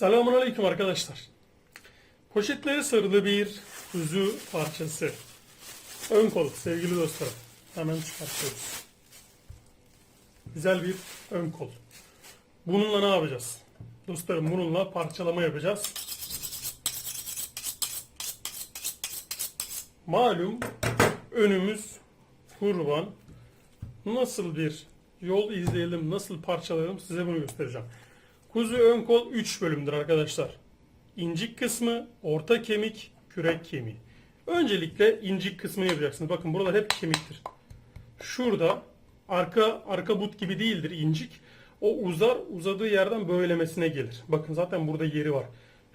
Selamun Aleyküm arkadaşlar. Poşetlere sarılı bir kuzu parçası. Ön kol sevgili dostlarım. Hemen çıkartıyoruz. Güzel bir ön kol. Bununla ne yapacağız? Dostlarım bununla parçalama yapacağız. Malum önümüz kurban. Nasıl bir yol izleyelim, nasıl parçalayalım size bunu göstereceğim. Kuzu ön kol 3 bölümdür arkadaşlar. İncik kısmı, orta kemik, kürek kemiği. Öncelikle incik kısmını yapacaksınız. Bakın buralar hep kemiktir. Şurada arka arka but gibi değildir incik. O uzar, uzadığı yerden böylemesine gelir. Bakın zaten burada yeri var.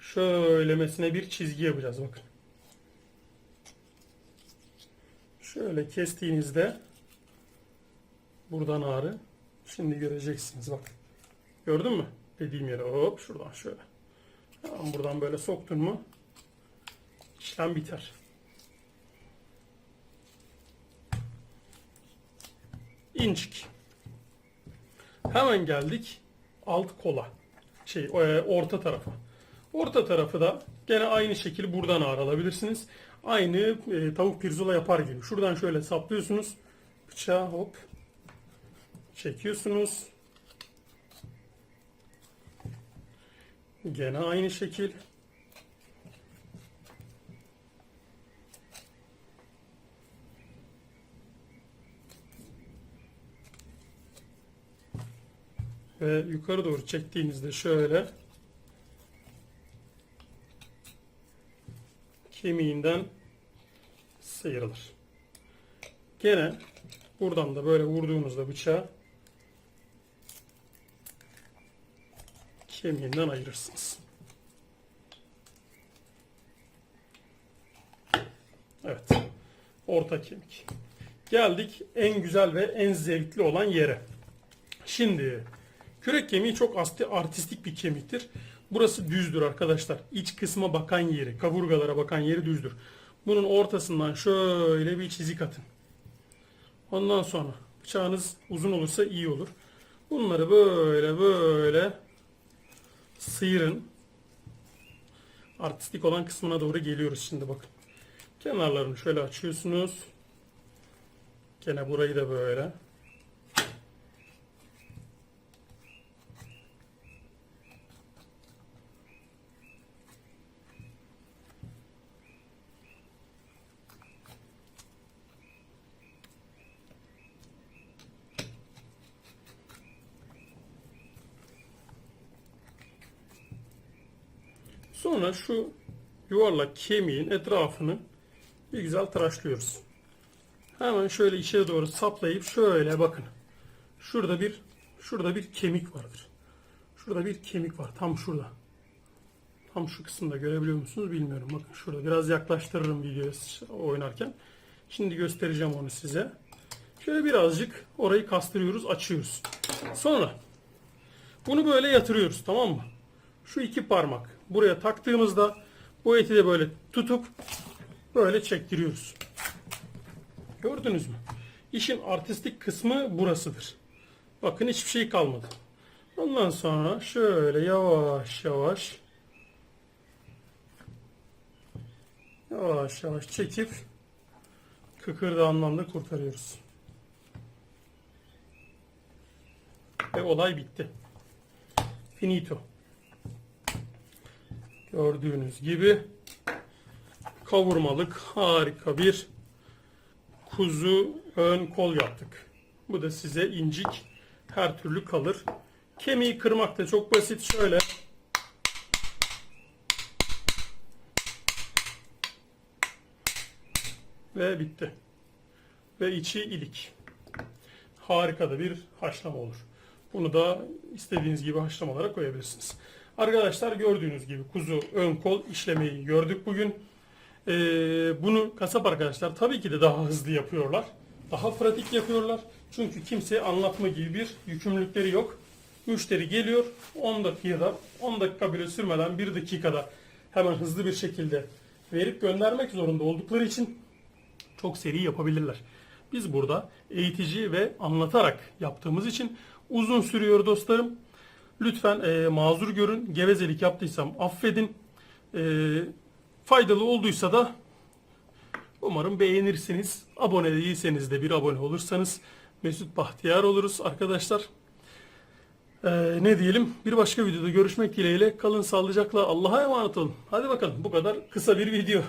Şöylemesine bir çizgi yapacağız bakın. Şöyle kestiğinizde buradan ağrı. Şimdi göreceksiniz bak. Gördün mü? Dediğim yere hop şuradan şöyle. Tamam, buradan böyle soktun mu işlem biter. İncik. Hemen geldik alt kola. Şey e, orta tarafa. Orta tarafı da gene aynı şekil buradan ağır alabilirsiniz. Aynı e, tavuk pirzola yapar gibi. Şuradan şöyle saplıyorsunuz. Bıçağı hop çekiyorsunuz. Gene aynı şekil. Ve yukarı doğru çektiğinizde şöyle kemiğinden sıyrılır. Gene buradan da böyle vurduğunuzda bıçağı kemiğinden ayırırsınız. Evet. Orta kemik. Geldik en güzel ve en zevkli olan yere. Şimdi kürek kemiği çok artistik bir kemiktir. Burası düzdür arkadaşlar. İç kısma bakan yeri, kaburgalara bakan yeri düzdür. Bunun ortasından şöyle bir çizik atın. Ondan sonra bıçağınız uzun olursa iyi olur. Bunları böyle böyle sıyırın. Artistik olan kısmına doğru geliyoruz şimdi bakın. Kenarlarını şöyle açıyorsunuz. Gene burayı da böyle. Sonra şu yuvarlak kemiğin etrafını bir güzel tıraşlıyoruz. Hemen şöyle içeri doğru saplayıp şöyle bakın. Şurada bir şurada bir kemik vardır. Şurada bir kemik var. Tam şurada. Tam şu kısımda görebiliyor musunuz bilmiyorum. Bakın şurada biraz yaklaştırırım videoyu oynarken. Şimdi göstereceğim onu size. Şöyle birazcık orayı kastırıyoruz, açıyoruz. Sonra bunu böyle yatırıyoruz tamam mı? Şu iki parmak buraya taktığımızda bu eti de böyle tutup böyle çektiriyoruz. Gördünüz mü? İşin artistik kısmı burasıdır. Bakın hiçbir şey kalmadı. Ondan sonra şöyle yavaş yavaş yavaş yavaş çekip kıkırdağından da kurtarıyoruz. Ve olay bitti. Finito. Gördüğünüz gibi kavurmalık harika bir kuzu ön kol yaptık. Bu da size incik her türlü kalır. Kemiği kırmak da çok basit. Şöyle ve bitti. Ve içi ilik. Harika da bir haşlama olur. Bunu da istediğiniz gibi haşlamalara koyabilirsiniz. Arkadaşlar gördüğünüz gibi kuzu ön kol işlemeyi gördük bugün. Ee, bunu kasap arkadaşlar tabii ki de daha hızlı yapıyorlar. Daha pratik yapıyorlar. Çünkü kimseye anlatma gibi bir yükümlülükleri yok. Müşteri geliyor 10 dakikada 10 dakika bile sürmeden 1 dakikada hemen hızlı bir şekilde verip göndermek zorunda oldukları için çok seri yapabilirler. Biz burada eğitici ve anlatarak yaptığımız için uzun sürüyor dostlarım. Lütfen e, mazur görün. Gevezelik yaptıysam affedin. E, faydalı olduysa da umarım beğenirsiniz. Abone değilseniz de bir abone olursanız Mesut Bahtiyar oluruz arkadaşlar. Ee, ne diyelim? Bir başka videoda görüşmek dileğiyle. Kalın sağlıcakla. Allah'a emanet olun. Hadi bakalım. Bu kadar kısa bir video.